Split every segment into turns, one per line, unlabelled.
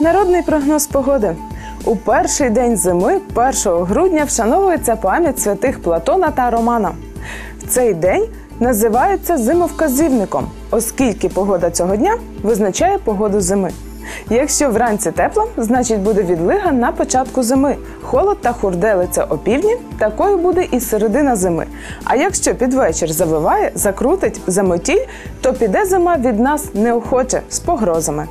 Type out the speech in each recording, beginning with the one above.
Народний прогноз погоди. У перший день зими, 1 грудня, вшановується пам'ять святих Платона та Романа. В цей день називається зимовказівником, оскільки погода цього дня визначає погоду зими. Якщо вранці тепло, значить буде відлига на початку зими. Холод та хурделиця опівдні, такою буде і середина зими. А якщо під вечір завиває, закрутить замотіль, то піде зима від нас неохоче з погрозами.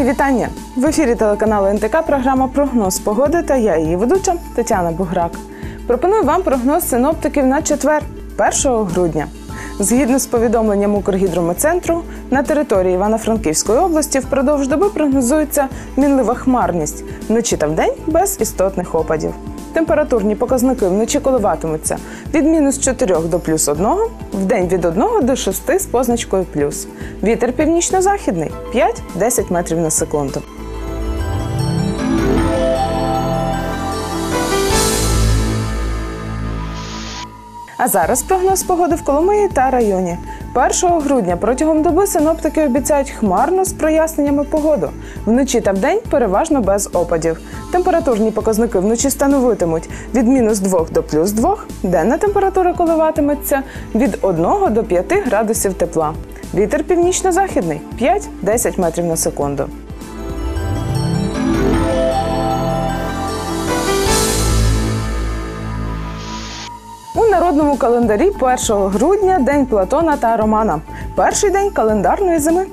Мої вітання! В ефірі телеканалу НТК програма Прогноз погоди та я її ведуча Тетяна Буграк. Пропоную вам прогноз синоптиків на четвер, 1 грудня. Згідно з повідомленням Укргідрометцентру, на території Івано-Франківської області впродовж доби прогнозується мінлива хмарність вночі та вдень без істотних опадів. Температурні показники вночі коливатимуться від мінус 4 до плюс 1, вдень від 1 до 6 з позначкою плюс. Вітер північно-західний 5-10 метрів на секунду. А зараз прогноз погоди в Коломиї та районі. 1 грудня протягом доби синоптики обіцяють хмарно з проясненнями погоду. Вночі та вдень переважно без опадів. Температурні показники вночі становитимуть від мінус 2 до плюс 2, денна температура коливатиметься від 1 до 5 градусів тепла. Вітер північно-західний 5-10 метрів на секунду. Народному календарі 1 грудня день Платона та Романа. Перший день календарної зими.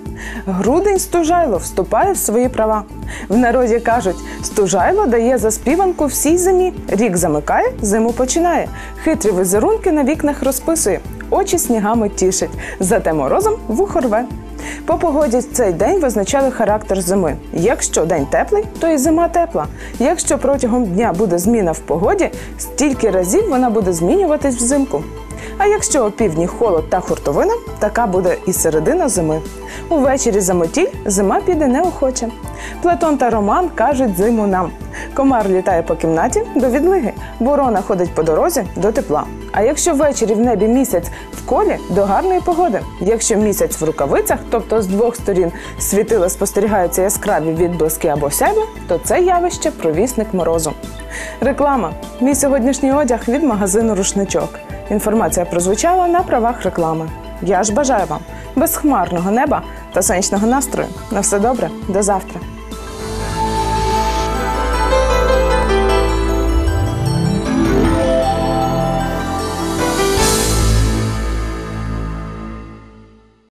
Грудень Стужайло вступає в свої права. В народі кажуть, Стужайло дає заспіванку всій зимі. Рік замикає, зиму починає. Хитрі візерунки на вікнах розписує, очі снігами тішить, зате морозом вухо рве. По погоді цей день визначали характер зими. Якщо день теплий, то і зима тепла. Якщо протягом дня буде зміна в погоді, стільки разів вона буде змінюватись взимку. А якщо опівдні холод та хуртовина, така буде і середина зими. Увечері замотіль зима піде неохоче. Платон та Роман кажуть зиму нам. Комар літає по кімнаті до відлиги, ворона ходить по дорозі до тепла. А якщо ввечері в небі місяць в колі до гарної погоди. Якщо місяць в рукавицях, тобто з двох сторін світила спостерігаються яскраві відблиски або сяйво, то це явище провісник морозу. Реклама. Мій сьогоднішній одяг від магазину Рушничок. Інформація прозвучала на правах реклами. Я ж бажаю вам безхмарного неба та сонячного настрою. На все добре, до завтра.